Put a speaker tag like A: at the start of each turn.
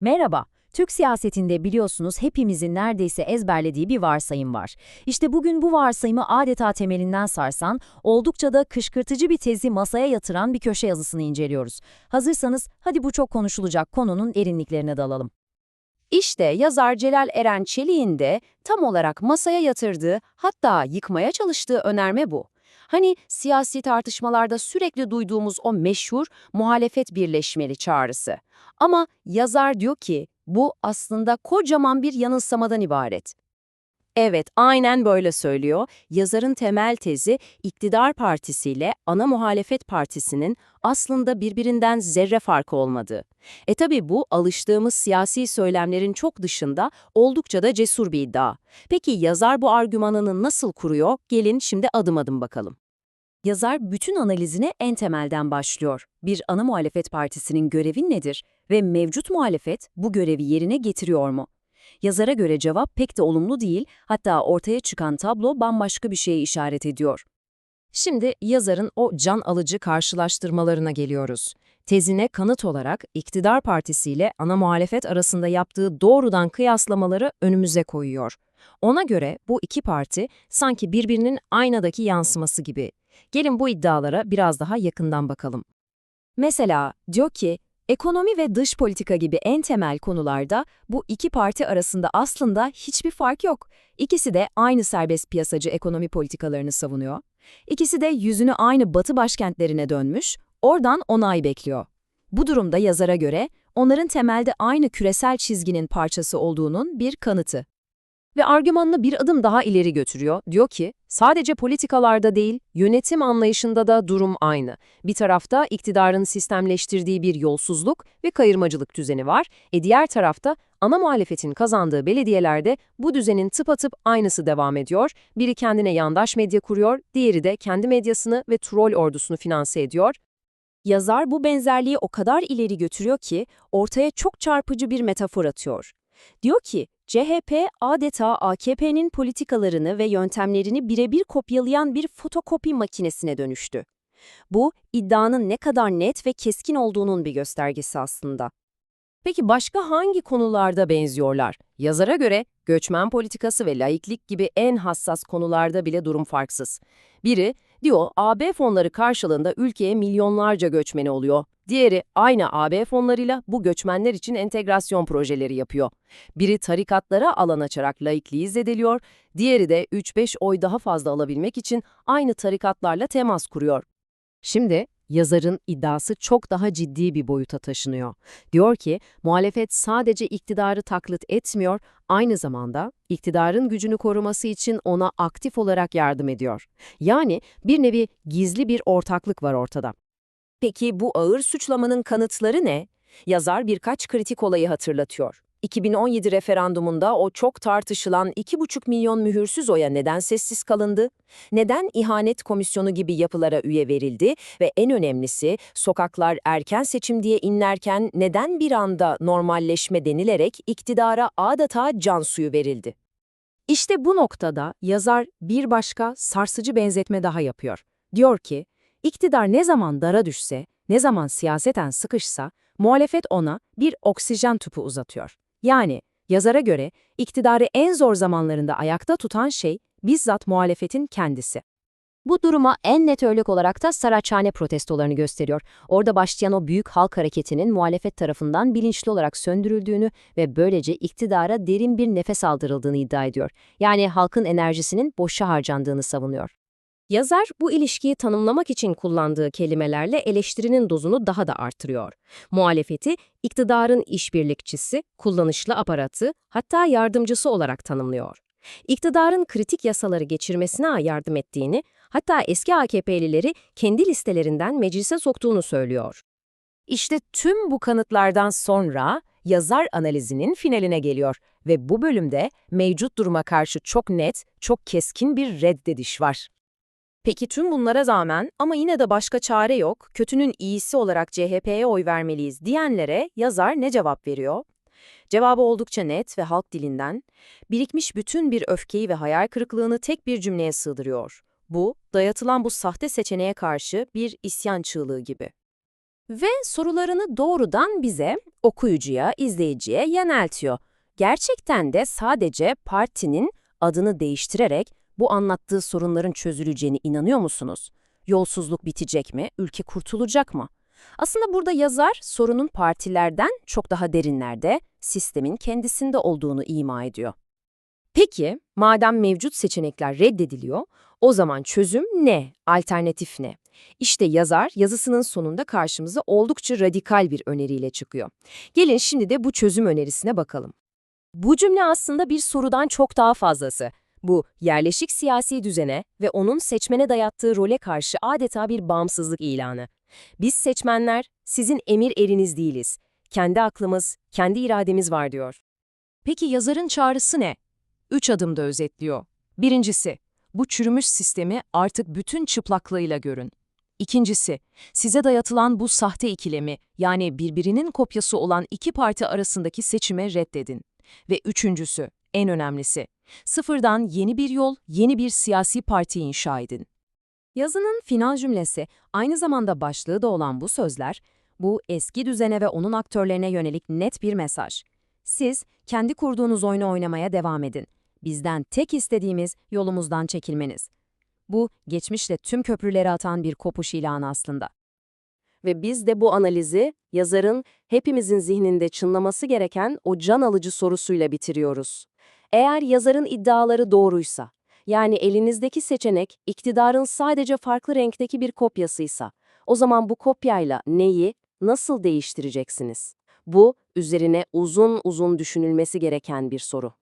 A: Merhaba. Türk siyasetinde biliyorsunuz hepimizin neredeyse ezberlediği bir varsayım var. İşte bugün bu varsayımı adeta temelinden sarsan, oldukça da kışkırtıcı bir tezi masaya yatıran bir köşe yazısını inceliyoruz. Hazırsanız hadi bu çok konuşulacak konunun derinliklerine dalalım.
B: İşte yazar Celal Eren Çelik'in de tam olarak masaya yatırdığı, hatta yıkmaya çalıştığı önerme bu. Hani siyasi tartışmalarda sürekli duyduğumuz o meşhur muhalefet birleşmeli çağrısı. Ama yazar diyor ki bu aslında kocaman bir yanılsamadan ibaret. Evet, aynen böyle söylüyor. Yazarın temel tezi iktidar partisiyle ana muhalefet partisinin aslında birbirinden zerre farkı olmadığı. E tabi bu alıştığımız siyasi söylemlerin çok dışında oldukça da cesur bir iddia. Peki yazar bu argümanını nasıl kuruyor? Gelin şimdi adım adım bakalım. Yazar bütün analizine en temelden başlıyor. Bir ana muhalefet partisinin görevi nedir ve mevcut muhalefet bu görevi yerine getiriyor mu? Yazara göre cevap pek de olumlu değil, hatta ortaya çıkan tablo bambaşka bir şeye işaret ediyor. Şimdi yazarın o can alıcı karşılaştırmalarına geliyoruz. Tezine kanıt olarak iktidar partisiyle ana muhalefet arasında yaptığı doğrudan kıyaslamaları önümüze koyuyor. Ona göre bu iki parti sanki birbirinin aynadaki yansıması gibi. Gelin bu iddialara biraz daha yakından bakalım. Mesela diyor ki, ekonomi ve dış politika gibi en temel konularda bu iki parti arasında aslında hiçbir fark yok. İkisi de aynı serbest piyasacı ekonomi politikalarını savunuyor. İkisi de yüzünü aynı batı başkentlerine dönmüş, oradan onay bekliyor. Bu durumda yazara göre onların temelde aynı küresel çizginin parçası olduğunun bir kanıtı. Ve argümanını bir adım daha ileri götürüyor. Diyor ki, sadece politikalarda değil, yönetim anlayışında da durum aynı. Bir tarafta iktidarın sistemleştirdiği bir yolsuzluk ve kayırmacılık düzeni var. E diğer tarafta ana muhalefetin kazandığı belediyelerde bu düzenin tıpatıp aynısı devam ediyor. Biri kendine yandaş medya kuruyor, diğeri de kendi medyasını ve troll ordusunu finanse ediyor. Yazar bu benzerliği o kadar ileri götürüyor ki ortaya çok çarpıcı bir metafor atıyor. Diyor ki, CHP adeta AKP'nin politikalarını ve yöntemlerini birebir kopyalayan bir fotokopi makinesine dönüştü. Bu, iddianın ne kadar net ve keskin olduğunun bir göstergesi aslında. Peki başka hangi konularda benziyorlar? Yazara göre göçmen politikası ve laiklik gibi en hassas konularda bile durum farksız. Biri, diyor AB fonları karşılığında ülkeye milyonlarca göçmeni oluyor. Diğeri aynı AB fonlarıyla bu göçmenler için entegrasyon projeleri yapıyor. Biri tarikatlara alan açarak laikliği zedeliyor, diğeri de 3-5 oy daha fazla alabilmek için aynı tarikatlarla temas kuruyor. Şimdi yazarın iddiası çok daha ciddi bir boyuta taşınıyor. Diyor ki muhalefet sadece iktidarı taklit etmiyor, aynı zamanda iktidarın gücünü koruması için ona aktif olarak yardım ediyor. Yani bir nevi gizli bir ortaklık var ortada. Peki bu ağır suçlamanın kanıtları ne? Yazar birkaç kritik olayı hatırlatıyor. 2017 referandumunda o çok tartışılan 2,5 milyon mühürsüz oya neden sessiz kalındı? Neden ihanet komisyonu gibi yapılara üye verildi? Ve en önemlisi sokaklar erken seçim diye inlerken neden bir anda normalleşme denilerek iktidara adeta can suyu verildi? İşte bu noktada yazar bir başka sarsıcı benzetme daha yapıyor. Diyor ki, iktidar ne zaman dara düşse, ne zaman siyaseten sıkışsa, muhalefet ona bir oksijen tüpü uzatıyor. Yani yazara göre iktidarı en zor zamanlarında ayakta tutan şey bizzat muhalefetin kendisi. Bu duruma en net örnek olarak da Saraçhane protestolarını gösteriyor. Orada başlayan o büyük halk hareketinin muhalefet tarafından bilinçli olarak söndürüldüğünü ve böylece iktidara derin bir nefes aldırıldığını iddia ediyor. Yani halkın enerjisinin boşa harcandığını savunuyor. Yazar bu ilişkiyi tanımlamak için kullandığı kelimelerle eleştirinin dozunu daha da artırıyor. Muhalefeti, iktidarın işbirlikçisi, kullanışlı aparatı, hatta yardımcısı olarak tanımlıyor. İktidarın kritik yasaları geçirmesine yardım ettiğini, hatta eski AKP'lileri kendi listelerinden meclise soktuğunu söylüyor. İşte tüm bu kanıtlardan sonra yazar analizinin finaline geliyor ve bu bölümde mevcut duruma karşı çok net, çok keskin bir reddediş var. Peki tüm bunlara rağmen ama yine de başka çare yok, kötünün iyisi olarak CHP'ye oy vermeliyiz diyenlere yazar ne cevap veriyor? Cevabı oldukça net ve halk dilinden, birikmiş bütün bir öfkeyi ve hayal kırıklığını tek bir cümleye sığdırıyor. Bu, dayatılan bu sahte seçeneğe karşı bir isyan çığlığı gibi. Ve sorularını doğrudan bize, okuyucuya, izleyiciye yöneltiyor. Gerçekten de sadece partinin adını değiştirerek bu anlattığı sorunların çözüleceğine inanıyor musunuz? Yolsuzluk bitecek mi? Ülke kurtulacak mı? Aslında burada yazar sorunun partilerden çok daha derinlerde, sistemin kendisinde olduğunu ima ediyor. Peki, madem mevcut seçenekler reddediliyor, o zaman çözüm ne? Alternatif ne? İşte yazar yazısının sonunda karşımıza oldukça radikal bir öneriyle çıkıyor. Gelin şimdi de bu çözüm önerisine bakalım. Bu cümle aslında bir sorudan çok daha fazlası. Bu, yerleşik siyasi düzene ve onun seçmene dayattığı role karşı adeta bir bağımsızlık ilanı. Biz seçmenler, sizin emir eriniz değiliz. Kendi aklımız, kendi irademiz var diyor. Peki yazarın çağrısı ne? Üç adımda özetliyor. Birincisi, bu çürümüş sistemi artık bütün çıplaklığıyla görün. İkincisi, size dayatılan bu sahte ikilemi, yani birbirinin kopyası olan iki parti arasındaki seçime reddedin. Ve üçüncüsü, en önemlisi, sıfırdan yeni bir yol, yeni bir siyasi parti inşa edin. Yazının final cümlesi, aynı zamanda başlığı da olan bu sözler, bu eski düzene ve onun aktörlerine yönelik net bir mesaj. Siz, kendi kurduğunuz oyunu oynamaya devam edin. Bizden tek istediğimiz yolumuzdan çekilmeniz. Bu, geçmişle tüm köprüleri atan bir kopuş ilanı aslında. Ve biz de bu analizi, yazarın hepimizin zihninde çınlaması gereken o can alıcı sorusuyla bitiriyoruz. Eğer yazarın iddiaları doğruysa, yani elinizdeki seçenek iktidarın sadece farklı renkteki bir kopyasıysa, o zaman bu kopyayla neyi, nasıl değiştireceksiniz? Bu, üzerine uzun uzun düşünülmesi gereken bir soru.